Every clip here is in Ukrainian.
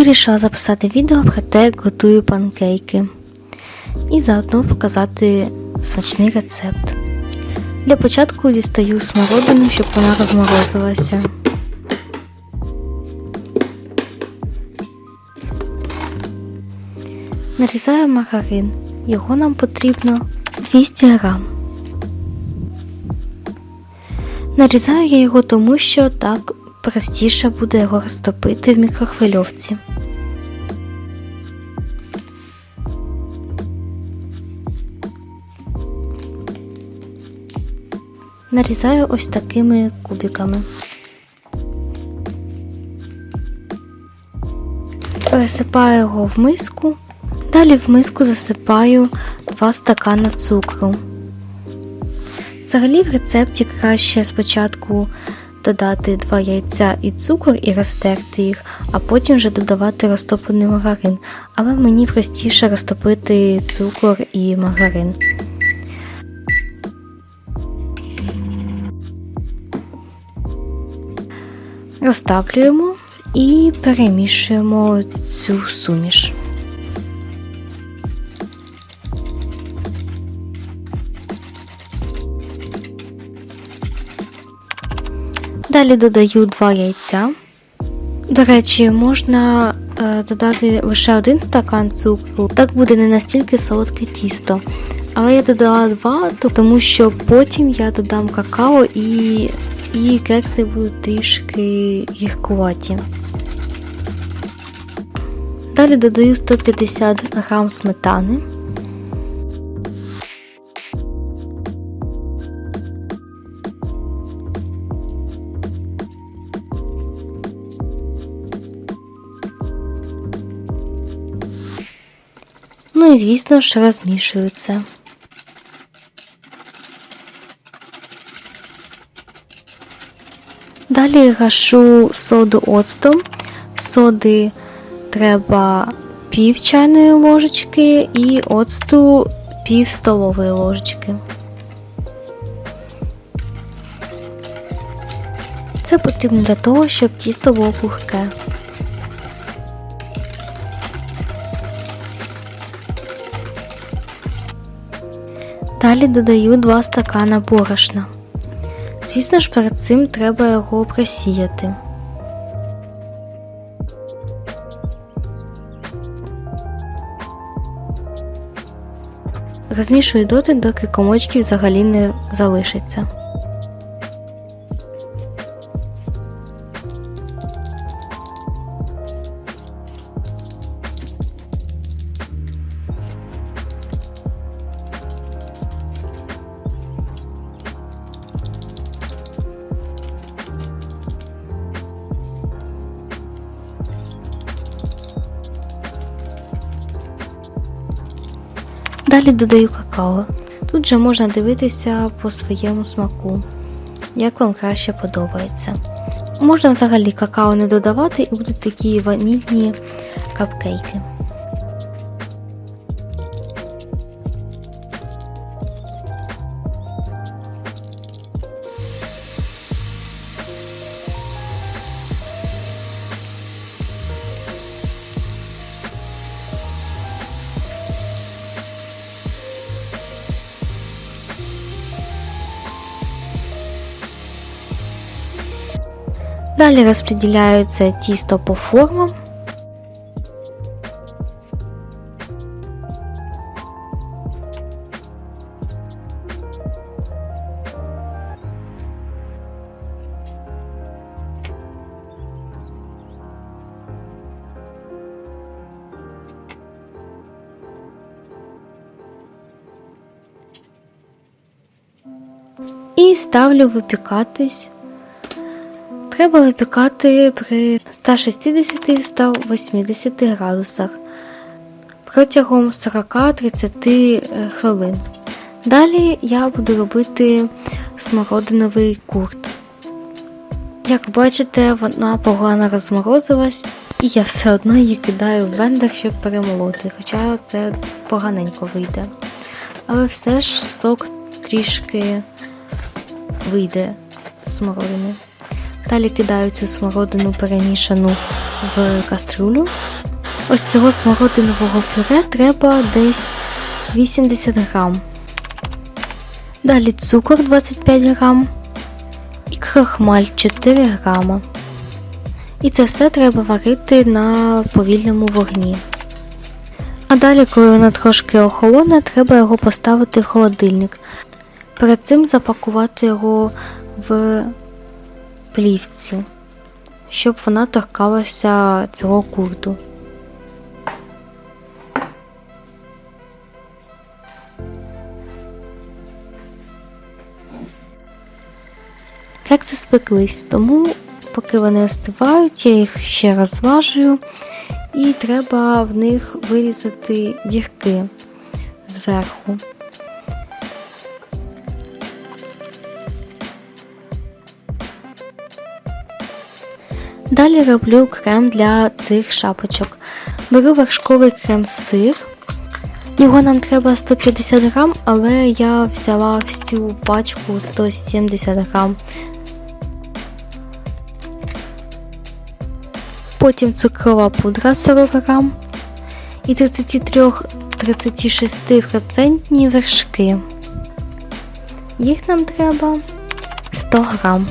Вирішила записати відео про те, як готую панкейки. І заодно показати смачний рецепт. Для початку дістаю смородину, щоб вона розморозилася. Нарізаю маргарин. Його нам потрібно 200 грам. Нарізаю я його тому, що так простіше буде його розтопити в мікрохвильовці. Нарізаю ось такими кубиками. Пересипаю його в миску. Далі в миску засипаю 2 стакана цукру. Взагалі в рецепті краще спочатку додати 2 яйця і цукор і розтерти їх, а потім вже додавати розтоплений маргарин. Але мені простіше розтопити цукор і маргарин. Розтаплюємо і перемішуємо цю суміш. Далі додаю 2 яйця. До речі, можна е, додати лише один стакан цукру, так буде не настільки солодке тісто. Але я додала 2, тому що потім я додам какао і, і кекси будуть трішки гіркуваті. Далі додаю 150 г сметани. І звісно ж розмішую це. Далі гашу соду оцтом. Соди треба пів чайної ложечки і оцту пів столової ложечки. Це потрібно для того, щоб тісто було пухке. Далі додаю 2 стакана борошна. Звісно ж, перед цим треба його просіяти. Розмішую доти, доки комочків взагалі не залишиться. Далі додаю какао. Тут же можна дивитися по своєму смаку, як вам краще подобається. Можна взагалі какао не додавати і будуть такі ванільні капкейки. Далі розподіляю це тісто по формам. І ставлю випікатись Треба випікати при 160-180 градусах протягом 40-30 хвилин. Далі я буду робити смородиновий курт. Як бачите, вона погано розморозилась, і я все одно її кидаю в блендер, щоб перемолоти, хоча це поганенько вийде. Але все ж сок трішки вийде з смородини. Далі кидаю цю смородину перемішану в кастрюлю. Ось цього смородинового пюре треба десь 80 грам. Далі цукор 25 грам і крахмаль 4 грама. І це все треба варити на повільному вогні. А далі, коли воно трошки охолоне, треба його поставити в холодильник. Перед цим запакувати його в плівці, щоб вона торкалася цього курту. Кекси спеклись, тому поки вони остивають, я їх ще раз зважую і треба в них вирізати дірки зверху. Далі роблю крем для цих шапочок. Беру вершковий крем-сир. Його нам треба 150 грам, але я взяла всю пачку 170 грам. Потім цукрова пудра 40 грам і 33-36% вершки. Їх нам треба 100 грам.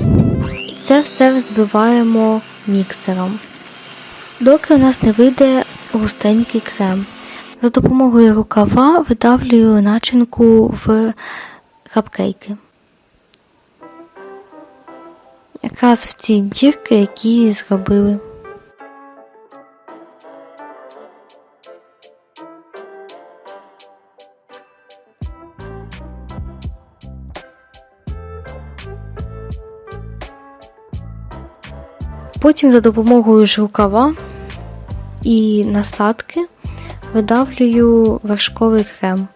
Це все взбиваємо міксером. Доки у нас не вийде густенький крем. За допомогою рукава видавлюю начинку в капкейки. Якраз в ці дірки, які зробили. Потім за допомогою ж рукава і насадки видавлюю вершковий крем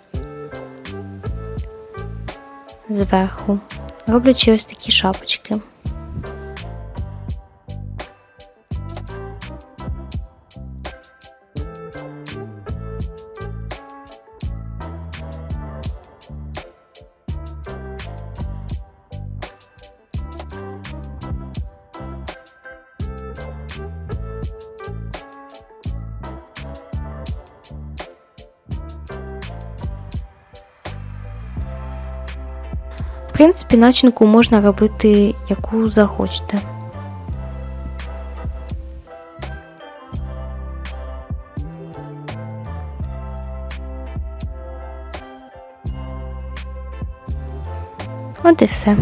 зверху, роблячи ось такі шапочки. В принципі, начинку можна робити яку захочете. От і все.